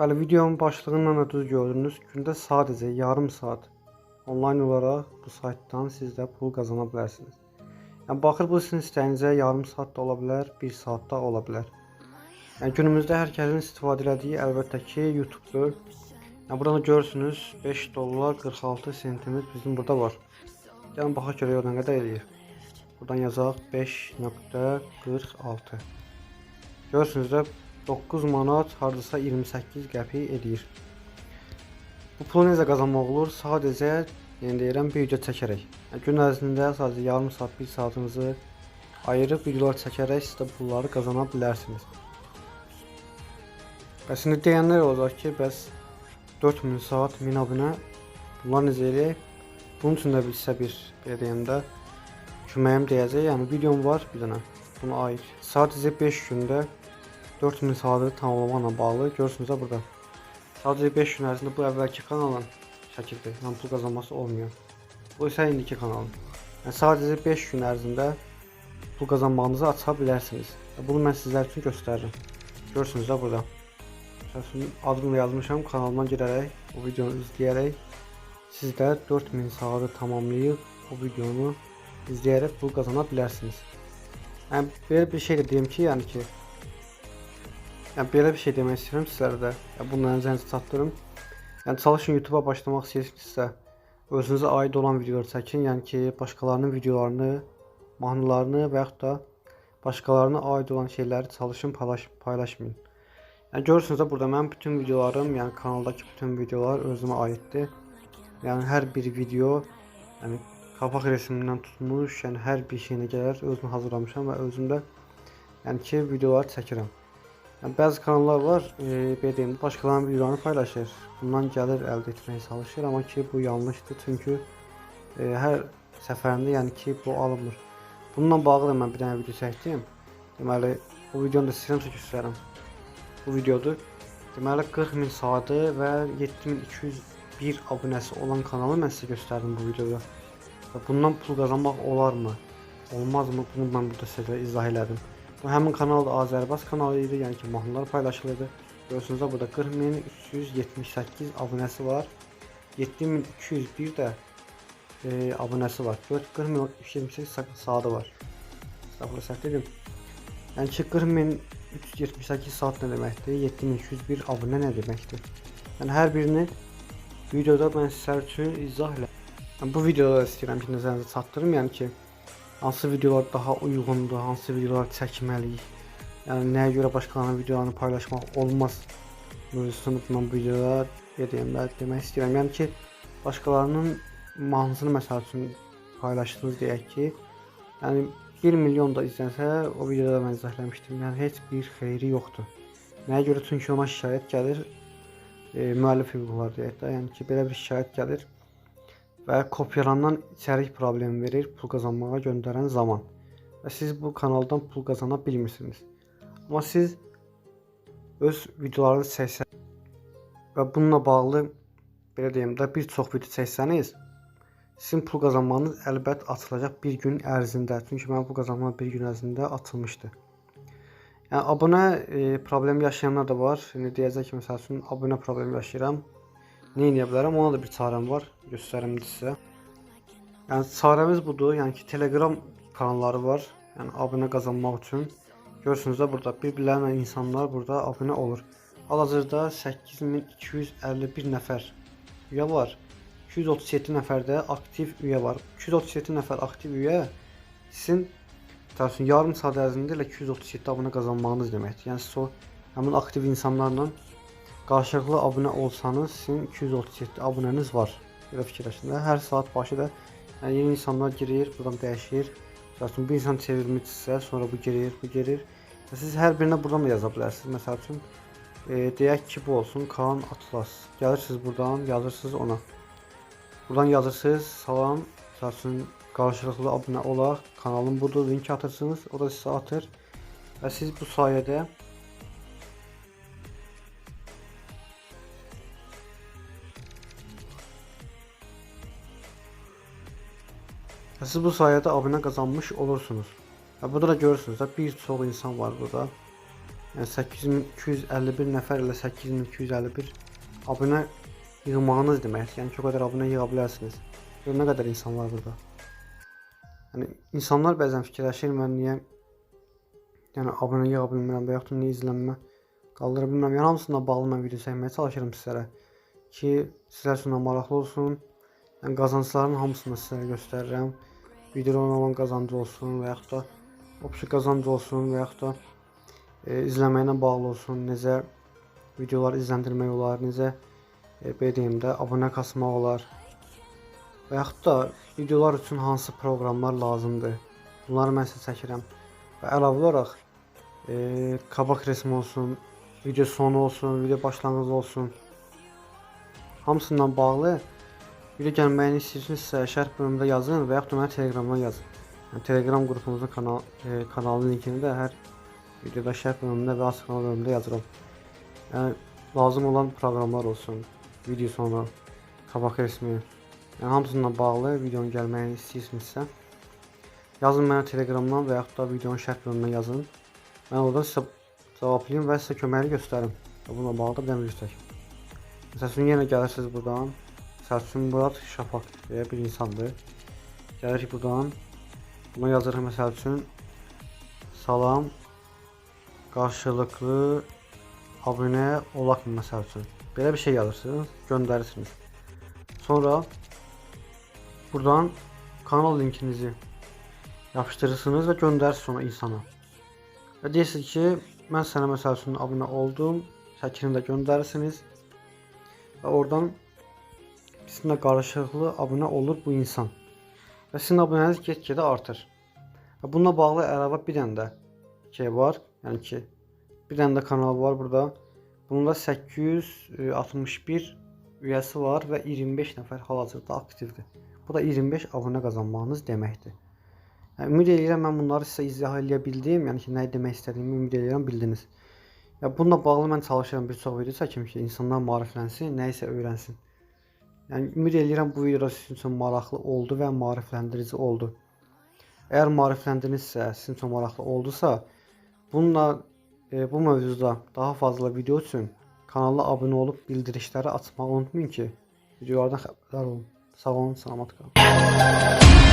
Bəli, videonun başlığından da düz gördünüz. Gündə sadəcə yarım saat onlayn olaraq bu saytdan siz də pul qazana bilərsiniz. Yəni baxır bu sizin istəyinizə yarım saat da ola bilər, 1 saat da ola bilər. Yəni günümüzdə hər kəsin istifadə etdiyi əlbəttə ki, YouTube-dur. Yəni burada görürsünüz 5 dollar 46 sentimiz bizim burada var. Gəlin baxaq görək o nə qədər eləyir. Buradan yazaq 5.46. Görürsünüz də 9 manat hardasa 28 qəpik edir. Bu pulu necə qazanmaq olur? Sadəcə, yəni deyirəm, video çəkərək. Gün ərzində sadəcə yarım saat, 1 saatınızı ayırıb videolar çəkərək siz də pulları qazana bilərsiniz. Bəs indi deyənlər olacaq ki, bəs 4000 saat 1000 abunə bunlar necə eləyək? Bunun üçün də bizsə bir belə deyim də köməyim deyəcək. Yəni videom var bir dənə. Buna aid. Sadəcə 5 gündə 4000 saatı tamamlamaqla bağlı görürsünüz burada. Sadəcə 5 gün ərzində bu əvvəlki kanalın şəkildə yəni pul qazanması olmuyor. Bu isə indiki kanalın. Yəni sadəcə 5 gün ərzində pul qazanmağınızı aça bilərsiniz. Bunu mən sizlər üçün göstərirəm. Görürsünüz də burada. Məsələn, adımla yazmışam, kanalıma girərək, o videonu izləyərək siz də 4000 saatı tamamlayıb o videonu izləyərək pul qazana bilərsiniz. Yəni belə bir şey də deyim ki, yəni ki, yəni belə bir şey demək istəyirəm sizlərə də. Yəni bununla nəzərinizə çatdırım. Yəni çalışın YouTube-a başlamaq istəyirsinizsə, özünüzə aid olan videolar çəkin. Yəni ki, başqalarının videolarını, mahnılarını və yaxud da başqalarına aid olan şeyləri çalışın paylaş paylaşmayın. Yəni görürsünüz də burada mənim bütün videolarım, yəni kanaldakı bütün videolar özümə aiddir. Yəni hər bir video, yəni kapaq resmindən tutmuş, yəni hər bir şeyinə qədər özüm hazırlamışam və özümdə yəni ki, videolar çəkirəm. Yəni bəzi kanallar var, e, belə deyim, başqalarının videolarını paylaşır. Bundan gəlir əldə etməyə çalışır, amma ki bu yanlışdır, çünki e, hər səfərində yəni ki bu alınmır. Bununla bağlı da mən bir dənə video çəkdim. Deməli, bu videonu da istəyirəm göstərəm. Bu videodur. Deməli 40 min saatı və 7201 abunəsi olan kanalı mən sizə göstərdim bu videoda. Bundan pul qazanmaq olarmı? Olmazmı? Bunu mən burada sizə izah elədim. Həmin kanal da Azərbaycan kanalı idi, yəni ki, mahnılar paylaşılırdı. Görürsünüz də burada 40378 abunəsi var. 7201 də e, abunəsi var. 40378 saatı var. Estağfurullah səhv dedim. Yəni ki 40378 saat nə deməkdir? 7201 abunə nə deməkdir? Yəni hər birini videoda mən sizlər üçün izah elə. Yəni, bu videoda da istəyirəm ki, nəzərinizə çatdırım, yəni ki, hansı videolar daha uyğundur, hansı videolar çəkməliyik. Yəni nəyə görə başqalarının videolarını paylaşmaq olmaz mövzusunu mən bu videoda dediyimdə demək istəyirəm. Yəni ki, başqalarının mahnısını məsəl üçün paylaşdınız deyək ki, yəni 1 milyon da izlənsə, o videoda mən izahləmişdim. Yəni heç bir xeyri yoxdur. Nəyə görə? Çünki ona şikayət gəlir. E, müəllif hüquqları deyək də, yəni ki, belə bir şikayət gəlir və kopyalanan içərik problemi verir pul qazanmağa göndərən zaman. Və siz bu kanaldan pul qazana bilmirsiniz. Amma siz öz videolarınızı çəksəniz və bununla bağlı belə deyim də bir çox video çəksəniz, sizin pul qazanmanız əlbət açılacaq bir gün ərzində. Çünki mənim pul qazanmam bir gün ərzində açılmışdı. Yəni abunə e, problem yaşayanlar da var. İndi deyəcək ki, məsəl üçün abunə problemi yaşayıram. Edə bilərəm? Ona da bir çarəm var. Göstərim sizə. Yəni çarəmiz budur. Yəni ki, Telegram kanalları var. Yəni abunə qazanmaq üçün. Görürsünüz də burada bir-birlərinə insanlar burada abunə olur. Hal-hazırda 8251 nəfər üyə var. 237 nəfər də aktiv üyə var. 237 nəfər aktiv üyə sizin təsəvvür yarım saat ərzində elə 237 abunə qazanmağınız deməkdir. Yəni siz o həmin aktiv insanlarla qarşılıqlı abunə olsanız sizin 237 abunəniz var. Belə fikirləşin. Hər saat başı da yəni yeni insanlar girir, buradan dəyişir. Məsələn, bir insan çevrilmişsə, sonra bu girir, bu girir. Və siz hər birinə buradan da yaza bilərsiniz. Məsəl üçün e, deyək ki, bu olsun Kaan Atlas. Gəlirsiniz buradan, yazırsınız ona. Buradan yazırsınız, salam, məsəl üçün qarşılıqlı abunə olaq. Kanalım budur, link atırsınız, o da sizə atır. Və siz bu sayədə Siz bu sayədə abunə qazanmış olursunuz. Və burada da görürsünüz də bir çox insan var burada. Yəni 8251 nəfər ilə 8251 abunə yığmağınız deməkdir. Yəni ki, o qədər abunə yığa bilərsiniz. Gör insan var burada. Yəni insanlar bəzən fikirləşir mən niyə yəni abunə yığa bilmirəm və yaxud da niyə izlənmə bağlı mən video çəkməyə çalışıram sizlərə ki, sizlər üçün maraqlı olsun. Yəni qazancların hamısını sizlərə göstərirəm. Videodan olan qazancı olsun və yaxud da opsi qazanc olsun və yaxud da e, izləməklə bağlı olsun. Necə videolar izləndirmək olar, necə e, belə deyim də abunə kasmaq olar. Və yaxud da videolar üçün hansı proqramlar lazımdır. Bunları mən sizə çəkirəm. Və əlavə olaraq e, qabaq resmi olsun, video sonu olsun, video başlanğıcı olsun. Hamısından bağlı video gəlməyini istəyirsinizsə şərh bölümündə yazın və yaxud da mənə yazın. Yəni, Telegram qrupumuzun kanal e, kanalının linkini də hər videoda şərh bölümündə və açıqlama bölümündə yazıram. Yəni lazım olan proqramlar olsun, video sonu, qabaq resmi, yəni hamısından bağlı videonun gəlməyini istəyirsinizsə yazın mənə Telegramdan və yaxud da videonun şərh bölümünə yazın. Mən oradan sizə cavablayım və sizə köməkli göstərim. Bununla bağlı da bir dənə video çəkim. Məsəl üçün yenə gəlirsiniz buradan. Məsəl üçün Murad Şafaq deyə bir insandır. Gəlirik buradan. Buna yazırıq məsəl salam qarşılıqlı abunə olaq məsəl üçün. Belə bir şey yazırsınız, göndərirsiniz. Sonra buradan kanal linkinizi yapışdırırsınız və göndərirsiniz ona insana. Və deyirsiniz ki, mən sənə məsəl üçün abunə oldum, şəklini də göndərirsiniz. Və oradan sizinlə qarşılıqlı abunə olur bu insan. Və sizin abunəniz get-gedə artır. Və bununla bağlı əlavə bir dənə də şey var. Yəni ki, bir dənə də kanal var burada. Bunun da 861 üyəsi var və 25 nəfər hal-hazırda aktivdir. Bu da 25 abunə qazanmağınız deməkdir. Yəni, ümid edirəm mən bunları sizə izah edə bildim. Yəni ki, nə demək istədiyimi ümid edirəm bildiniz. Ya bununla bağlı mən çalışıram bir çox video çəkim ki, insanlar maariflənsin, nə öyrənsin. Yəni ümid edirəm bu video sizin üçün maraqlı oldu və maarifləndirici oldu. Əgər maarifləndinizsə, sizin üçün maraqlı oldusa, bununla e, bu mövzuda daha fazla video üçün kanala abunə olub bildirişləri açmağı unutmayın ki, videolardan xəbərdar olun. Sağ olun, salamat qalın.